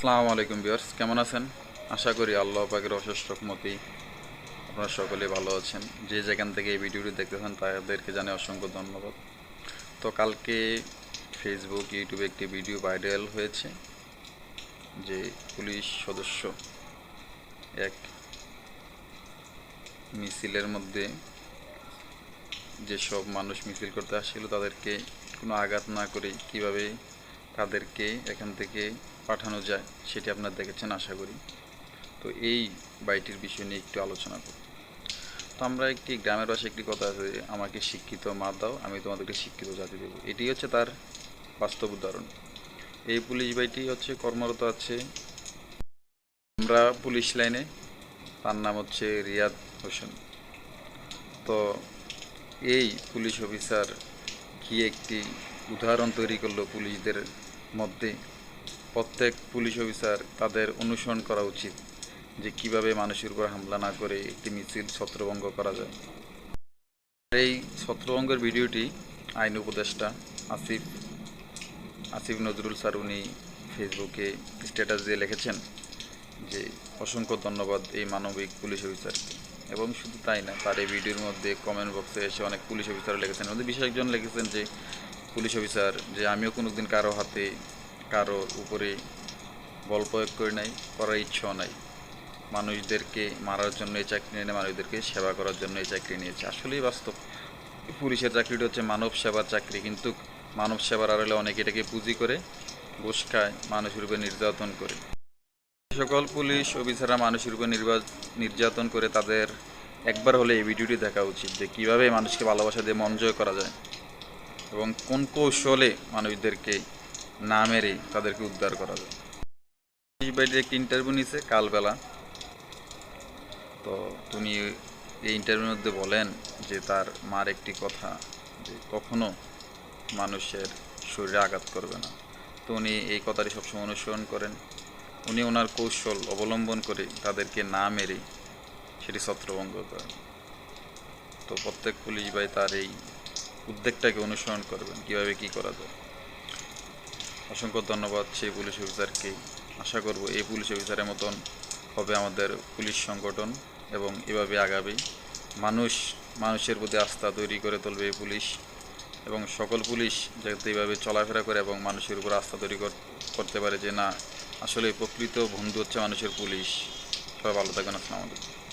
আসসালামু আলাইকুম বিয়ার্স কেমন আছেন? আশা করি আল্লাহ পাকের অশেষ রকমতেই আপনারা সকলে ভালো আছেন। যে যেখান থেকে এই ভিডিওটি দেখতেছেন তাদেরকে জানে অসংখ্য ধন্যবাদ। তো কালকে ফেসবুক ইউটিউবে একটি ভিডিও ভাইরাল হয়েছে, যে পুলিশ সদস্য এক মিছিলের মধ্যে যেসব মানুষ মিছিল করতে আসছিল, তাদেরকে কোনো আঘাত না করে কীভাবে তাদেরকে এখান থেকে পাঠানো যায় সেটি আপনারা দেখেছেন, আশা করি। তো এই বাড়িটির বিষয় নিয়ে একটু আলোচনা করব। তো আমরা একটি গ্রামের পাশে একটি কথা আছে, আমাকে শিক্ষিত মা দাও, আমি তোমাদেরকে শিক্ষিত জাতি দেবো। এটি হচ্ছে তার বাস্তব উদাহরণ। এই পুলিশ বাড়িটি হচ্ছে কর্মরত আছে। আমরা পুলিশ লাইনে, তার নাম হচ্ছে রিয়াদ হোসেন। তো এই পুলিশ অফিসার কি একটি উদাহরণ তৈরি করল পুলিশদের মধ্যে? প্রত্যেক পুলিশ অফিসার তাদের অনুসরণ করা উচিত যে কীভাবে মানুষের উপর হামলা না করে একটি মিছিল ছত্রভঙ্গ করা যায়। এই ছত্রভঙ্গের ভিডিওটি আইন উপদেষ্টা আসিফ আসিফ নজরুল স্যার উনি ফেসবুকে স্ট্যাটাস দিয়ে লিখেছেন যে, অসংখ্য ধন্যবাদ এই মানবিক পুলিশ অফিসারকে। এবং শুধু তাই না, তার এই ভিডিওর মধ্যে কমেন্ট বক্সে এসে অনেক পুলিশ অফিসার লিখেছেন। মধ্যে বিশেষ একজন লিখেছেন যে, পুলিশ অফিসার, যে আমিও কোনো দিন কারও হাতে কারোর উপরে বল প্রয়োগ করি নাই, করার ইচ্ছাও নাই। মানুষদেরকে মারার জন্য এই চাকরি নিয়ে, মানুষদেরকে সেবা করার জন্য এই চাকরি নিয়েছে। আসলেই বাস্তব। পুলিশের চাকরিটা হচ্ছে মানব সেবার চাকরি, কিন্তু মানব সেবার আড়ালে অনেকে এটাকে পুঁজি করে, ঘুষ খায়, মানুষের উপরে নির্যাতন করে। সকল পুলিশ অফিসাররা মানুষের উপর নির্যাতন করে, তাদের একবার হলে এই ভিডিওটি দেখা উচিত যে কীভাবে মানুষকে ভালোবাসা দিয়ে মন জয় করা যায় এবং কোন কৌশলে মানুষদেরকে না মেরে তাদেরকে উদ্ধার করা যায়। পুলিশ বাড়ির একটি ইন্টারভিউ নিছে কালবেলা। তো তুমি এই ইন্টারভিউর মধ্যে বলেন যে তার মার একটি কথা যে কখনো মানুষের শরীরে আঘাত করবে না। তো উনি এই কথাটি সবসময় অনুসরণ করেন। উনি ওনার কৌশল অবলম্বন করে তাদেরকে না মেরে সেটি ছত্রভঙ্গ করেন। তো প্রত্যেক পুলিশ ভাই তার এই উদ্যোগটাকে অনুসরণ করবেন। কীভাবে কি করা যায়? অসংখ্য ধন্যবাদ সেই পুলিশ অফিসারকে। আশা করব এই পুলিশ অফিসারের মতন হবে আমাদের পুলিশ সংগঠন এবং এভাবে আগাবে। মানুষ, মানুষের প্রতি আস্থা তৈরি করে তুলবে এই পুলিশ এবং সকল পুলিশ যাতে এইভাবে চলাফেরা করে এবং মানুষের উপর আস্থা তৈরি কর- করতে পারে যে না, আসলে প্রকৃত বন্ধু হচ্ছে মানুষের পুলিশ। সবাই ভালো থাকবেন, আসসালামু আলাইকুম।